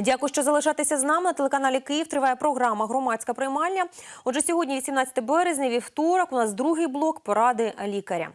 Дякую, що залишаєтеся з нами. На телеканалі Київ триває програма Громадська приймальня. Отже, сьогодні, 18 березня, вівторок, у нас другий блок поради лікаря.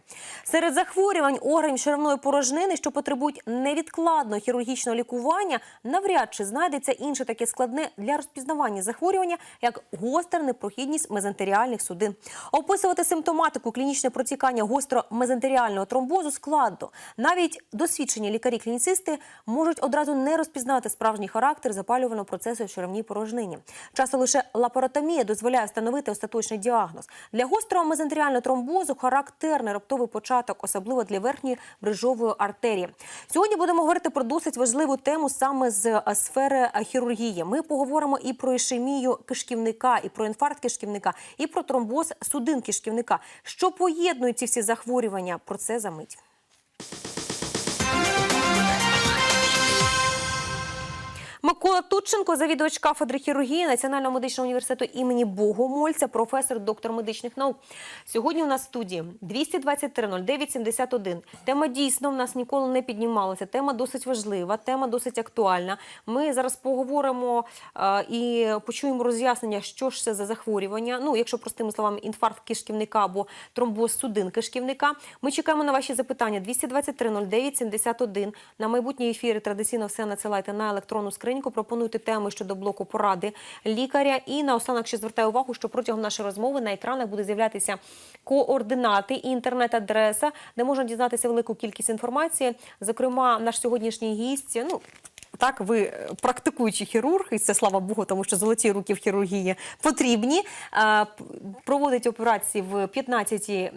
Серед захворювань органів черевної порожнини, що потребують невідкладного хірургічного лікування, навряд чи знайдеться інше таке складне для розпізнавання захворювання, як гостра непрохідність мезентеріальних судин. Описувати симптоматику клінічне протікання гостро-мезентеріального тромбозу складно. Навіть досвідчені лікарі-клініцисти можуть одразу не розпізнати справжній характер запалюваного процесу в черевній порожнині. Часто лише лапаротомія дозволяє встановити остаточний діагноз. Для гострого мезентеріального тромбозу характерний раптовий початок, особливо для верхньої брижової артерії. Сьогодні будемо говорити про досить важливу тему саме з е, сфери е, хірургії. Ми поговоримо і про ішемію кишківника, і про інфаркт кишківника, і про тромбоз судин кишківника. Що поєднують ці всі захворювання? Про це за мить. Микола Тутченко, завідувач кафедри хірургії Національного медичного університету імені Богомольця, професор, доктор медичних наук. Сьогодні у нас в студії 223 09 71. Тема дійсно в нас ніколи не піднімалася. Тема досить важлива, тема досить актуальна. Ми зараз поговоримо е, і почуємо роз'яснення, що ж це за захворювання. Ну, якщо простими словами, інфаркт кишківника або тромбоз судин кишківника. Ми чекаємо на ваші запитання 223 09 71. На майбутні ефіри традиційно все надсилайте на електронну скриньку. Пропонуйте теми щодо блоку поради лікаря. І наостанок ще звертаю увагу, що протягом нашої розмови на екранах буде з'являтися координати і інтернет-адреса, де можна дізнатися велику кількість інформації. Зокрема, наш сьогоднішній гість. Ну так, ви е, практикуючий хірург, і це слава Богу, тому що золоті руки в хірургії потрібні. Проводить операції в 15-й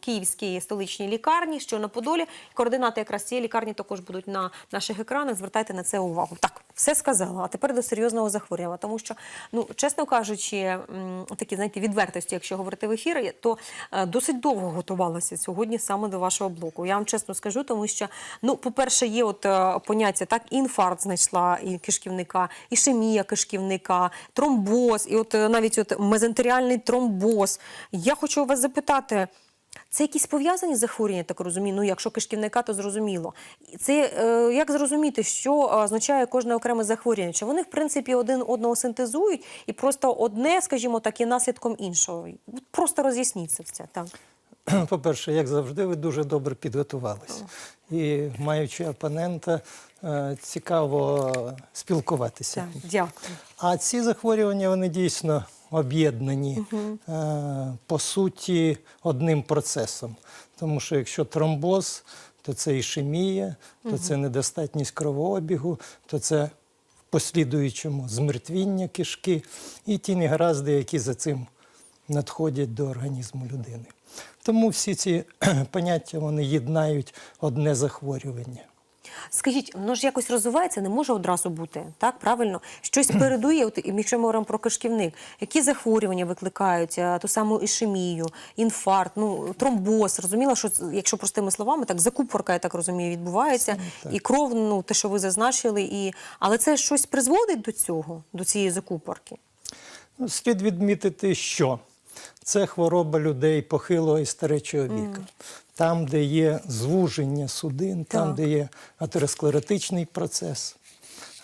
київській столичній лікарні, що на Подолі. Координати якраз цієї лікарні також будуть на наших екранах. Звертайте на це увагу. Так, все сказала. А тепер до серйозного захворювання. Тому що, ну чесно кажучи, такі знаєте, відвертості, якщо говорити в ефірі, то е, досить довго готувалася сьогодні саме до вашого блоку. Я вам чесно скажу, тому що, ну, по-перше, є от е, поняття так, інфаркт знайшла і кишківника, ішемія кишківника, тромбоз, і от е, навіть от мезентеріальний тромбоз. Я хочу у вас запитати. Це якісь пов'язані захворювання, так розумію. Ну, якщо кишківника, то зрозуміло. Це е, як зрозуміти, що е, означає кожне окреме захворювання? Чи вони, в принципі, один одного синтезують, і просто одне, скажімо так, є наслідком іншого? Просто роз'ясніть це все. Так. По-перше, як завжди, ви дуже добре підготувалися. І маючи опонента, е, цікаво спілкуватися. Так, дякую. А ці захворювання вони дійсно об'єднані е, по суті одним процесом. Тому що якщо тромбоз, то це ішемія, то це недостатність кровообігу, то це в послідуючому змертвіння кишки і ті негаразди, які за цим надходять до організму людини. Тому всі ці поняття вони єднають одне захворювання. Скажіть, воно ж якось розвивається, не може одразу бути, так? Правильно? Щось передує, от, якщо ми говоримо про кишківник, які захворювання викликають, ту саму ішемію, інфаркт, ну, тромбоз. Розуміла, що якщо простими словами, так закупорка, я так розумію, відбувається, і кров, ну, те, що ви зазначили, і... але це щось призводить до цього, до цієї закупорки? Ну, Слід відмітити, що це хвороба людей похилого і старечого віку. Там, де є звуження судин, там, де є атеросклеротичний процес,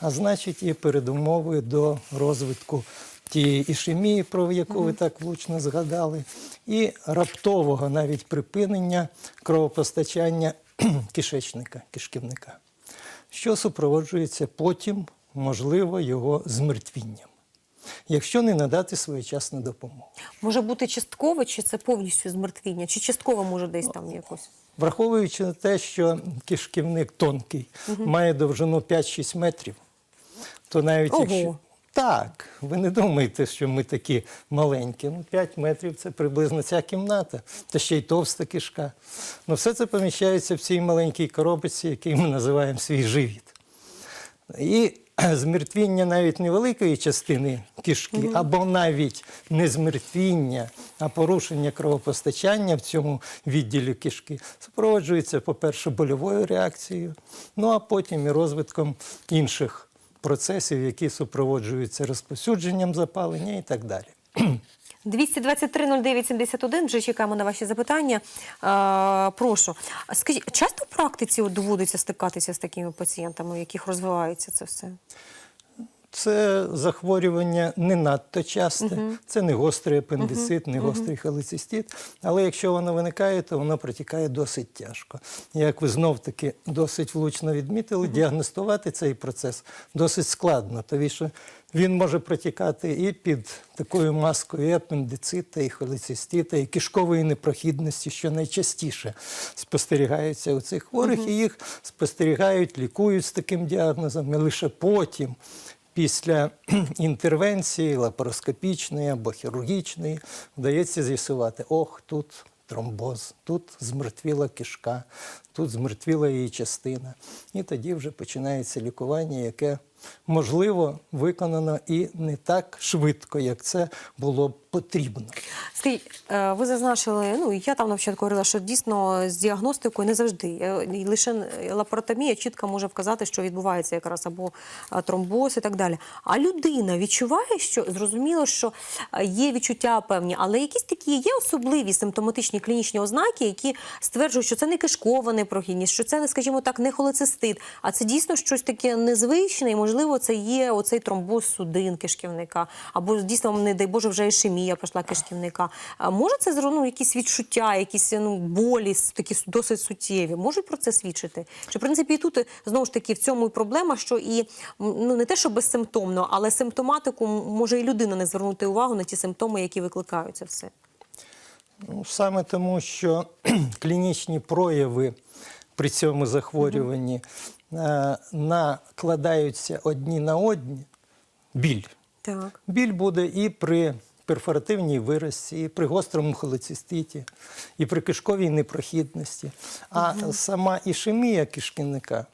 а значить, є передумовою до розвитку тієї ішемії, про яку ви так влучно згадали, і раптового навіть припинення кровопостачання кишечника, кишківника, що супроводжується потім, можливо, його змертвінням, якщо не надати своєчасну допомогу. Може бути частково, чи це повністю змертвіння, чи частково може десь там якось? Враховуючи на те, що кишківник тонкий, має довжину 5-6 метрів, то навіть Ого. якщо. Так, ви не думаєте, що ми такі маленькі. Ну, 5 метрів це приблизно ця кімната, та ще й товста кишка. Ну, все це поміщається в цій маленькій коробочці, який ми називаємо свій живіт. І змертвіння навіть невеликої частини кишки, або навіть не змертвіння, а порушення кровопостачання в цьому відділі кишки супроводжується, по-перше, больовою реакцією, ну а потім і розвитком інших процесів, які супроводжуються розпосюдженням запалення і так далі. 223 09 71, вже чекаємо на ваші запитання. А, прошу. Скажіть, часто в практиці от доводиться стикатися з такими пацієнтами, у яких розвивається це все? Це захворювання не надто часте, це не гострий апендицит, не гострий холецистит. Але якщо воно виникає, то воно протікає досить тяжко. Як ви знов таки досить влучно відмітили, діагностувати цей процес досить складно, тому що він може протікати і під такою маскою і апендицита, і холецистита, і кишкової непрохідності, що найчастіше спостерігаються у цих хворих, і їх спостерігають, лікують з таким діагнозом, і лише потім. Після інтервенції лапароскопічної або хірургічної вдається з'ясувати, ох, тут тромбоз, тут змертвіла кишка, тут змертвіла її частина. І тоді вже починається лікування, яке можливо виконано і не так швидко, як це було б потрібно. Скажіть, е, ви зазначили, ну я там на говорила, що дійсно з діагностикою не завжди. Е, лише лапаротомія чітко може вказати, що відбувається якраз або е, тромбоз і так далі. А людина відчуває, що зрозуміло, що е, є відчуття певні, але якісь такі є особливі симптоматичні клінічні ознаки, які стверджують, що це не кишкова непрохідність, що це скажімо так, не холецистит, а це дійсно щось таке незвичне, і можливо, це є оцей тромбоз судин кишківника, або дійсно, не дай Боже, вже ішемія пішла кишківника. А може це ну, якісь відчуття, якісь ну, болі такі досить суттєві? Можуть про це свідчити? Чи в принципі і тут е, знову ж таки в цьому і проблема, що і ну не те, що безсимптомно, але симптоматику може і людина не звернути увагу на ті симптоми, які викликають це все. Ну, саме тому, що клінічні прояви при цьому захворюванні е, накладаються одні на одні, біль. Так. Біль буде і при перфоративній виразці, і при гострому холециститі, і при кишковій непрохідності. А сама ішемія кишківника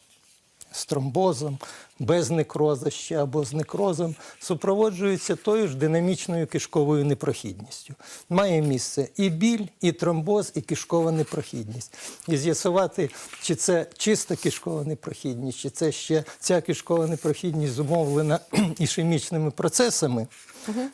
з тромбозом, без некроза ще або з некрозом, супроводжується тою ж динамічною кишковою непрохідністю. Має місце і біль, і тромбоз, і кишкова непрохідність. І з'ясувати, чи це чиста кишкова непрохідність, чи це ще ця кишкова непрохідність зумовлена ішемічними процесами,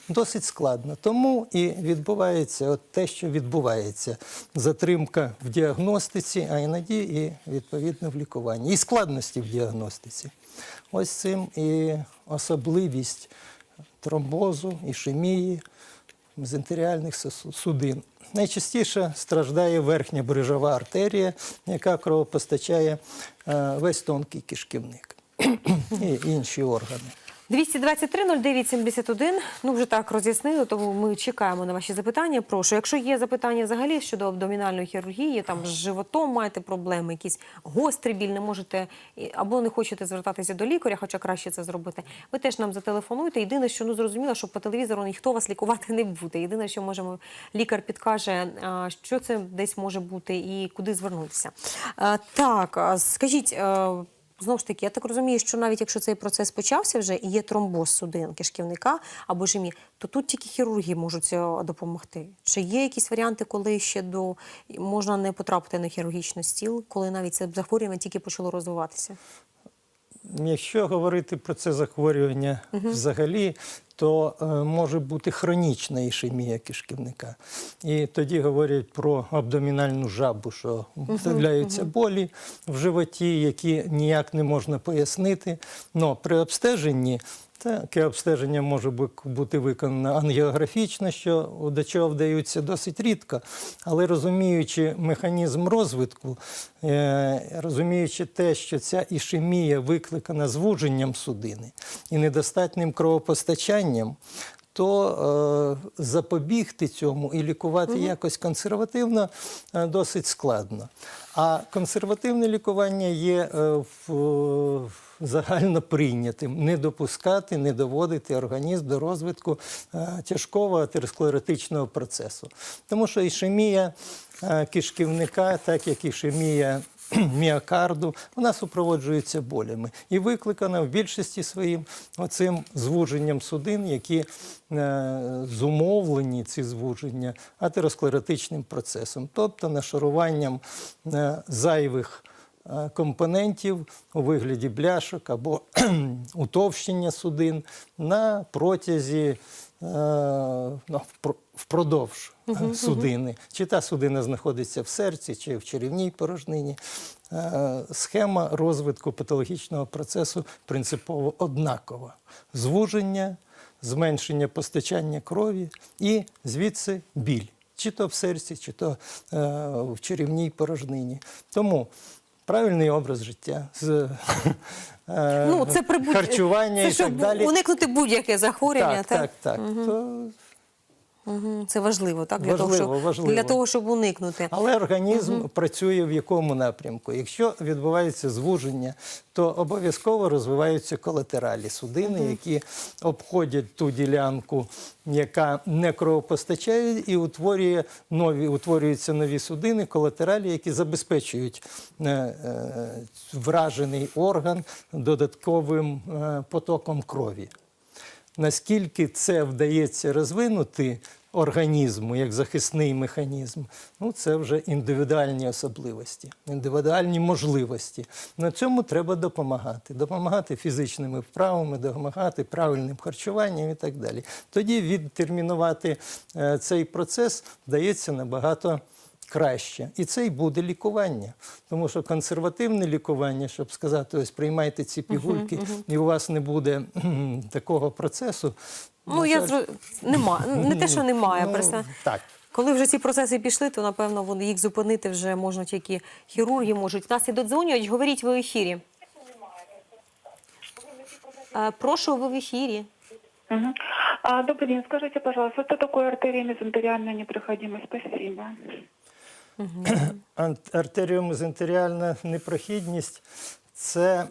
досить складно. Тому і відбувається от те, що відбувається. Затримка в діагностиці, а іноді і відповідно в лікуванні. І складності в діагностиці. Ось цим і особливість тромбозу, ішемії, мезентеріальних судин. Найчастіше страждає верхня брижова артерія, яка кровопостачає е, весь тонкий кишківник і інші органи. 223 09 71. Ну вже так роз'яснили, тому ми чекаємо на ваші запитання. Прошу, якщо є запитання взагалі щодо абдомінальної хірургії, там з животом маєте проблеми, якісь гострий біль, не можете або не хочете звертатися до лікаря, хоча краще це зробити. Ви теж нам зателефонуйте. Єдине, що ну зрозуміло, що по телевізору ніхто вас лікувати не буде. Єдине, що можемо, лікар підкаже, що це десь може бути і куди звернутися. Так, скажіть. Знову ж таки, я так розумію, що навіть якщо цей процес почався вже і є тромбоз судин кишківника або жимі, то тут тільки хірурги можуть е, допомогти. Чи є якісь варіанти, коли ще до можна не потрапити на хірургічний стіл, коли навіть це захворювання тільки почало розвиватися? Якщо говорити про це захворювання взагалі, то е, може бути хронічна ішемія кишківника. І тоді говорять про абдомінальну жабу, що з'являються болі в животі, які ніяк не можна пояснити. Но при обстеженні Таке обстеження може бути виконано ангіографічно, що до чого вдаються досить рідко, але розуміючи механізм розвитку, е, розуміючи те, що ця ішемія викликана звуженням судини і недостатнім кровопостачанням, то е, запобігти цьому і лікувати якось консервативно е, досить складно. А консервативне лікування є е, в, загально прийнятим не допускати, не доводити організм до розвитку е, тяжкого атеросклеротичного процесу. Тому що ішемія е, кишківника, так як ішемія міокарду, вона супроводжується болями і викликана в більшості своїм оцим звуженням судин, які е, зумовлені ці звуження атеросклеротичним процесом, тобто нашаруванням зайвих компонентів у вигляді бляшок або утовщення судин на протязі е, ну, впродовж е, судини. Чи та судина знаходиться в серці, чи в черевній порожнині. Е, Схема розвитку патологічного процесу принципово однакова. Звуження, зменшення постачання крові і звідси біль. Чи то в серці, чи то е, в черевній порожнині. Тому правильний образ життя з е, Ну, це при харчування це і щоб так далі. уникнути будь-яке захворювання. Так, так, так. То Це важливо, так? Для, того, щоб, важливо. для того, щоб уникнути. Але організм працює в якому напрямку? Якщо відбувається звуження, то обов'язково розвиваються колатералі судини, які обходять ту ділянку, яка не кровопостачає, і утворює нові, утворюються нові судини, колатералі, які забезпечують е, е, вражений орган додатковим е, потоком крові. Наскільки це вдається розвинути організму як захисний механізм, ну це вже індивідуальні особливості, індивідуальні можливості. На цьому треба допомагати. Допомагати фізичними вправами, допомагати правильним харчуванням і так далі. Тоді відтермінувати е, цей процес вдається набагато краще. І це й буде лікування. Тому що консервативне лікування, щоб сказати, ось приймайте ці пігульки, і у вас не буде такого процесу. Ну, я зро... нема. Не те, що немає. Ну, просто... Так. Коли вже ці процеси пішли, то напевно вони їх зупинити вже можна тільки хірурги можуть. Нас і додзвонюють, говоріть ви в ефірі. Е, Прошу, ви в ефірі. Мгм. А, добрый день, скажите, пожалуйста, что такое артерия мезентериальная непроходимость? Спасибо. Ан- Артеріомезентеріальна непрохідність це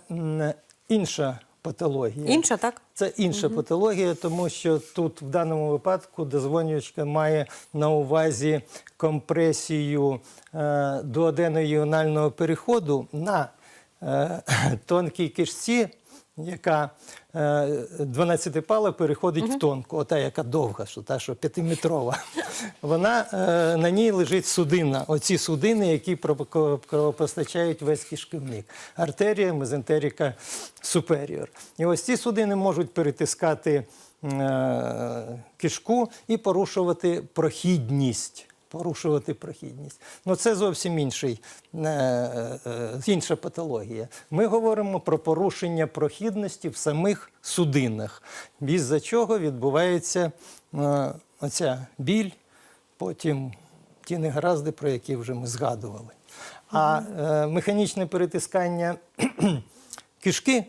інша патологія. Інша, так? Це інша патологія, тому що тут в даному випадку дозвонювачка має на увазі компресію е, дуодено-іонального переходу на е, тонкій кишці, яка е, 12-пала переходить в тонку, ота, яка довга, що та, що п'ятиметрова. Вона е, на ній лежить судина. Оці судини, які кровопостачають весь кишківник. Артерія, мезентеріка суперіор. І ось ці судини можуть перетискати е, кишку і порушувати прохідність. Порушувати прохідність. Ну це зовсім інший, е, е, інша патологія. Ми говоримо про порушення прохідності в самих судинах, із-за чого відбувається е, оця біль, потім ті негаразди, про які вже ми згадували. А механічне перетискання кишки,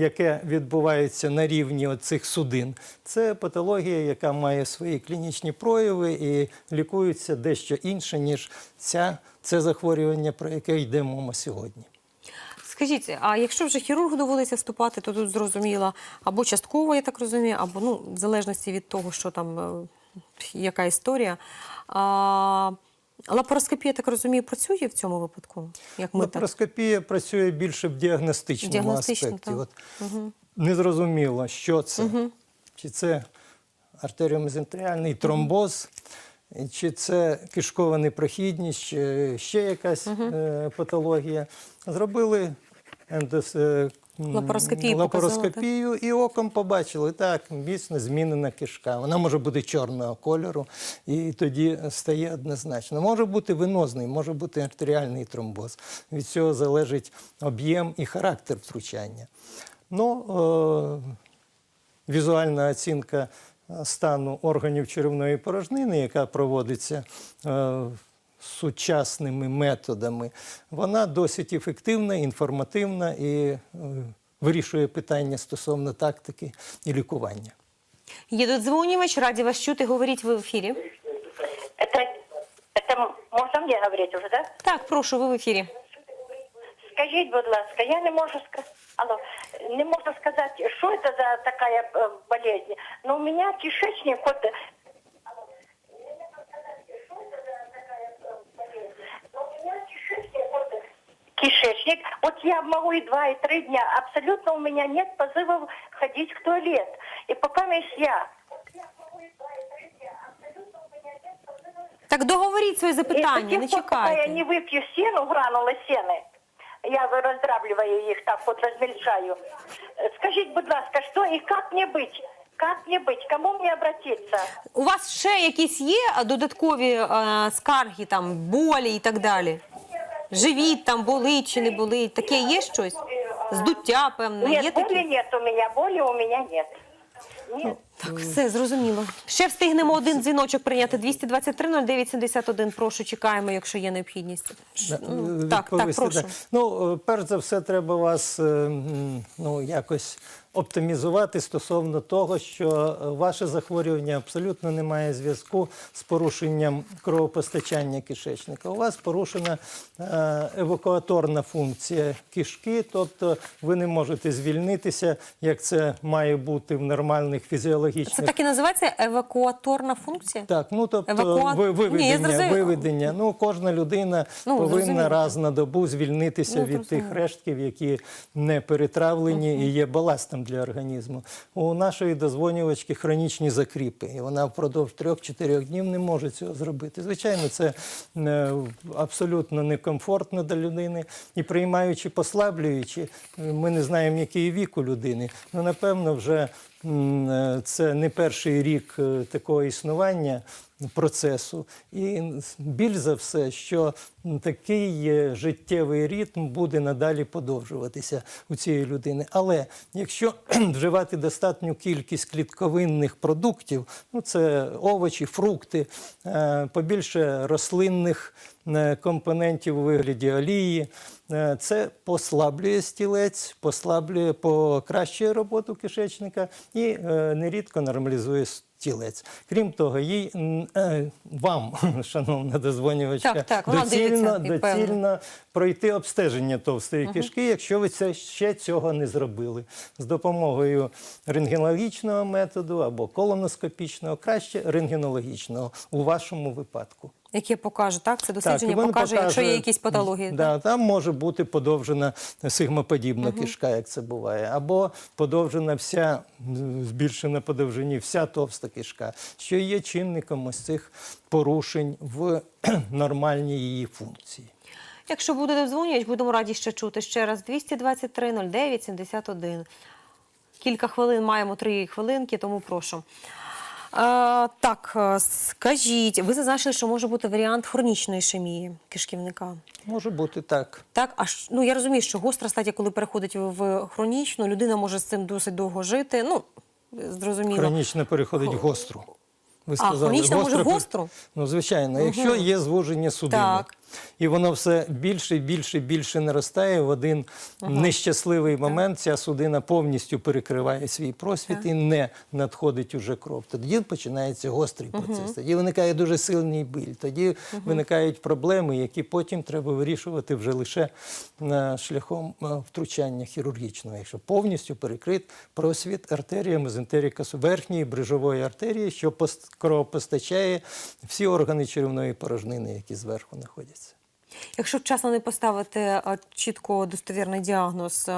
яке відбувається на рівні цих судин, це патологія, яка має свої клінічні прояви і лікується дещо інше, ніж ця, це захворювання, про яке йде мова сьогодні. Скажіть, а якщо вже хірургу доводиться вступати, то тут зрозуміло, або частково, я так розумію, або ну, в залежності від того, що там, е, яка історія. А, лапароскопія, так розумію, працює в цьому випадку? Як ми так? Працює більше в діагностичному Діагностично, аспекті. так. От, Незрозуміло, що це. Чи це артеріомезентеріальний тромбоз, чи це кишкова непрохідність, чи ще якась е, патологія. Зробили ендос, Лапароскопію лапароскопію і оком побачили, так, міцно змінена кишка. Вона може бути чорного кольору, і тоді стає однозначно. Може бути венозний, може бути артеріальний тромбоз. Від цього залежить об'єм і характер втручання. Ну, е, візуальна оцінка стану органів черевної порожнини, яка проводиться е, сучасними методами, вона досить ефективна, інформативна і е, вирішує питання стосовно тактики і лікування. Є додзвонювач, раді вас чути, говоріть ви в ефірі. Это, это можна мені говорити вже, да? Так, прошу, ви в ефірі. Скажіть, будь ласка, я не можу сказати, алло, не можу сказати, що це за така е, болезнь. Но у мене кишечник, от, кишечник, вот я могу и два, и три дня, абсолютно у меня нет позывов ходить в туалет. И пока я Так договоріть своє И запитання, до не тех пор, пока я чекайте. не выпью сену, гранулы сены, я роздравлюю їх так, от розмельчаю. Е, Скажіть, будь ласка, що і як мені бути? Як мені бути? Кому мені обратитися? У вас ще якісь є а, додаткові е, скарги, там, болі і так далі? Живіт там болить чи не болить? Таке є щось? Здуття, певно, є Болі боли нет у меня, боли у меня нет. Нет. Так, все зрозуміло. Ще встигнемо один дзвіночок прийняти. 223 09 71. Прошу, чекаємо, якщо є необхідність. Ш- ну, Так, так, відповісти, прошу. Ну, е, перш за все, треба вас е, м, ну, якось оптимізувати стосовно того, що е, ваше захворювання абсолютно не має зв'язку з порушенням кровопостачання кишечника. У вас порушена е, евакуаторна функція кишки, тобто ви не можете звільнитися, як це має бути в нормальних Це так і називається евакуаторна функція? так, ну тобто Евакуа- ви, Ні, виведення, Ну, кожна людина Ну, повинна зрозуміло. раз на добу звільнитися Ну, від тих зрозуміло. рештків, які не перетравлені і є баластом для організму. У нашої дозвонювачки хронічні закріпи, і вона впродовж трьох-чотирьох днів не може цього зробити. Звичайно, це е, абсолютно некомфортно для людини. І приймаючи послаблюючи, ми не знаємо, який вік у людини. Ну, напевно, вже це не перший рік е, такого існування процесу. І більш за все, що такий життєвий ритм буде надалі подовжуватися у цієї людини. Але якщо вживати достатню кількість клітковинних продуктів, ну це овочі, фрукти, е, побільше рослинних е, компонентів у вигляді олії, е, це послаблює стілець, послаблює, покращує роботу кишечника і нерідко нормалізує тілець. Крім того, їй е, вам, шановна дозвонювачка, Так, так, доцільно, доцільно пройти обстеження товстої кишки, якщо ви це ще цього не зробили. З допомогою рентгенологічного методу або колоноскопічного, краще рентгенологічного у вашому випадку. Яке покаже, так? Це дослідження і він покаже, якщо є якісь патології. Да, там може бути подовжена сигмоподібна кишка, як це буває, або подовжена вся, збільшена по довжині вся товста кишка, що є чинником ось цих порушень в нормальній її функції. Якщо буде додзвонювач, будемо раді ще чути. Ще раз 223 09 71. Кілька хвилин маємо три хвилинки, тому прошу. Так, е, скажіть, ви зазначили, що може бути варіант хронічної ішемії кишківника. Може бути так. Так, а ну я розумію, що гостра стадія, коли переходить в- хронічну, людина може з цим досить довго жити. Ну, зрозуміло. Хронічно переходить в гостру. Ви А, хронічно може Гостра- гостру? Ну, звичайно, якщо є звуження судини, Так. І воно все більше, більше, більше наростає, в один нещасливий момент ця судина повністю перекриває свій просвіт і не надходить уже кров. Тоді починається гострий процес. Тоді виникає дуже сильний біль. Тоді виникають проблеми, які потім треба вирішувати вже лише е, шляхом е, втручання хірургічного. Якщо повністю перекрит просвіт артерія мезентерика су- верхньої брижової артерії, що пост- кровопостачає всі органи черевної порожнини, які зверху знаходяться. Якщо вчасно не поставити чітко достовірний діагноз,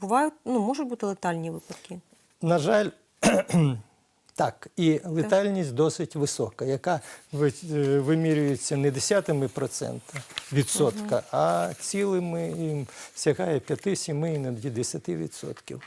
бувають, ну, можуть бути летальні випадки. На жаль, так, і летальність досить висока, яка е, вимірюється не десятими процента відсотка, а цілими і сягає 5-7, іноді 10 відсотків.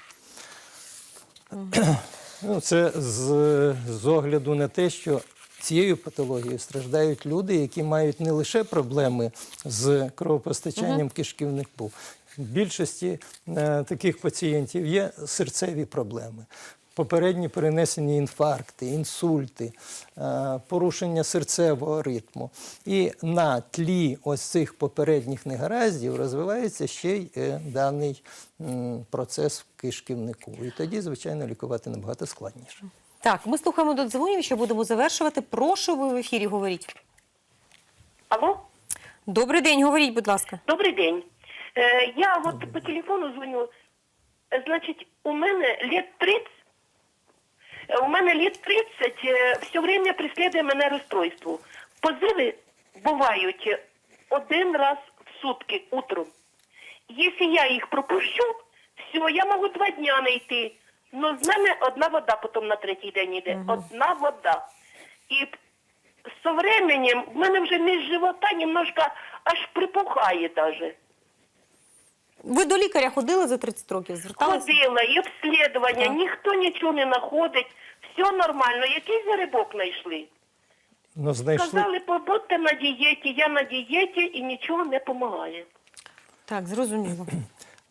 Ну, це з, з огляду на те, що цією патологією страждають люди, які мають не лише проблеми з кровопостачанням кишківнику. В більшості е, таких пацієнтів є серцеві проблеми. Попередні перенесені інфаркти, інсульти, е, порушення серцевого ритму. І на тлі ось цих попередніх негараздів розвивається ще й е, даний процес в кишківнику. І тоді, звичайно, лікувати набагато складніше. Так, ми слухаємо додзвонювача, будемо завершувати. Прошу, ви в ефірі говоріть. Алло? Добрий день, говоріть, будь ласка. Добрий день. Е, я от по телефону дзвоню. Е, Значить, у мене лет 30, е, у мене лет 30, е, все время преследує мене розстройство. Позиви бувають один раз в сутки утром. Якщо я їх пропущу, все, я можу два дня не йти. Но з мене одна вода потім на третій день йде. Одна вода. І со временем в мене вже між живота немножко аж припухає даже. Ви до лікаря ходили за 30 років? Зверталися? Ходила, і обслідування, Так. ніхто нічого не знаходить, все нормально. Якийсь грибок знайшли. Ну, знайшли. Сказали, побудьте на дієті, я на дієті і нічого не допомагає. Так, зрозуміло.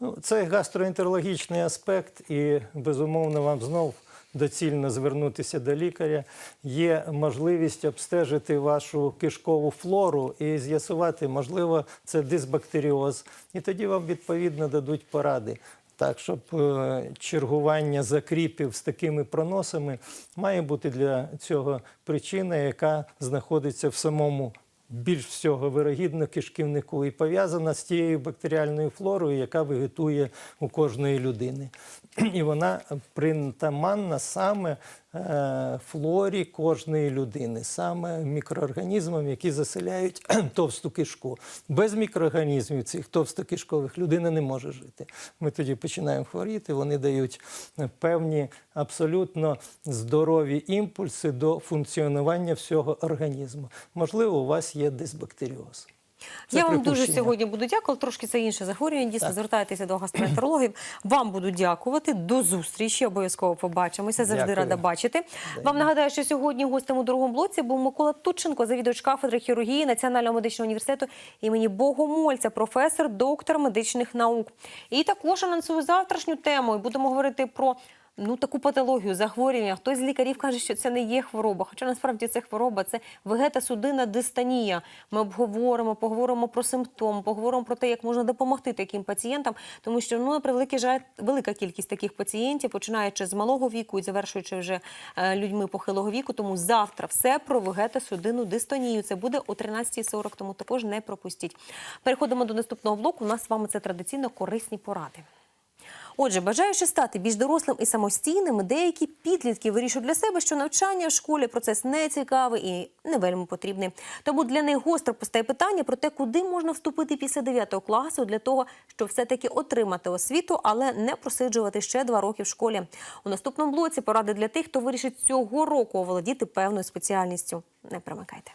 Ну, це гастроентерологічний аспект, і безумовно вам знов доцільно звернутися до лікаря. Є можливість обстежити вашу кишкову флору і з'ясувати, можливо, це дисбактеріоз. І тоді вам відповідно дадуть поради. Так, щоб е, чергування закріпів з такими проносами має бути для цього причина, яка знаходиться в самому більш всього вирогідно кишківнику і пов'язана з тією бактеріальною флорою, яка вегетує у кожної людини. І вона притаманна саме флорі кожної людини, саме мікроорганізмам, які заселяють товсту кишку. Без мікроорганізмів цих товстокишкових людина не може жити. Ми тоді починаємо хворіти, вони дають е, певні абсолютно здорові імпульси до функціонування всього організму. Можливо, у вас є дисбактеріоз. Це Я вам дуже сьогодні буду дякувати. Трошки це інше захворювання. Дійсно, звертайтеся до гастроентерологів. Вам буду дякувати. До зустрічі. Обов'язково побачимося. Завжди Дякую. рада бачити. Вам нагадаю, що сьогодні гостем у другому блоці був Микола Тутченко, завідувач кафедри хірургії Національного медичного університету імені Богомольця, професор, доктор медичних наук. І також анонсую завтрашню тему. І будемо говорити про. Ну, таку патологію, захворювання. Хтось з лікарів каже, що це не є хвороба. Хоча насправді це хвороба, це вегетосудинна дистанія. Ми обговоримо, поговоримо про симптом, поговоримо про те, як можна допомогти таким пацієнтам, тому що ну на превеликий жаль, велика кількість таких пацієнтів, починаючи з малого віку і завершуючи вже е, людьми похилого віку. Тому завтра все про вегетосудинну дистонію. Це буде о 13.40, тому також не пропустіть. Переходимо до наступного блоку. У нас з вами це традиційно корисні поради. Отже, бажаючи стати більш дорослим і самостійним, деякі підлітки вирішують для себе, що навчання в школі процес не цікавий і не вельми потрібний. Тому для них гостро постає питання про те, куди можна вступити після 9 класу для того, щоб все-таки отримати освіту, але не просиджувати ще два роки в школі. У наступному блоці поради для тих, хто вирішить цього року оволодіти певною спеціальністю. Не примикайте.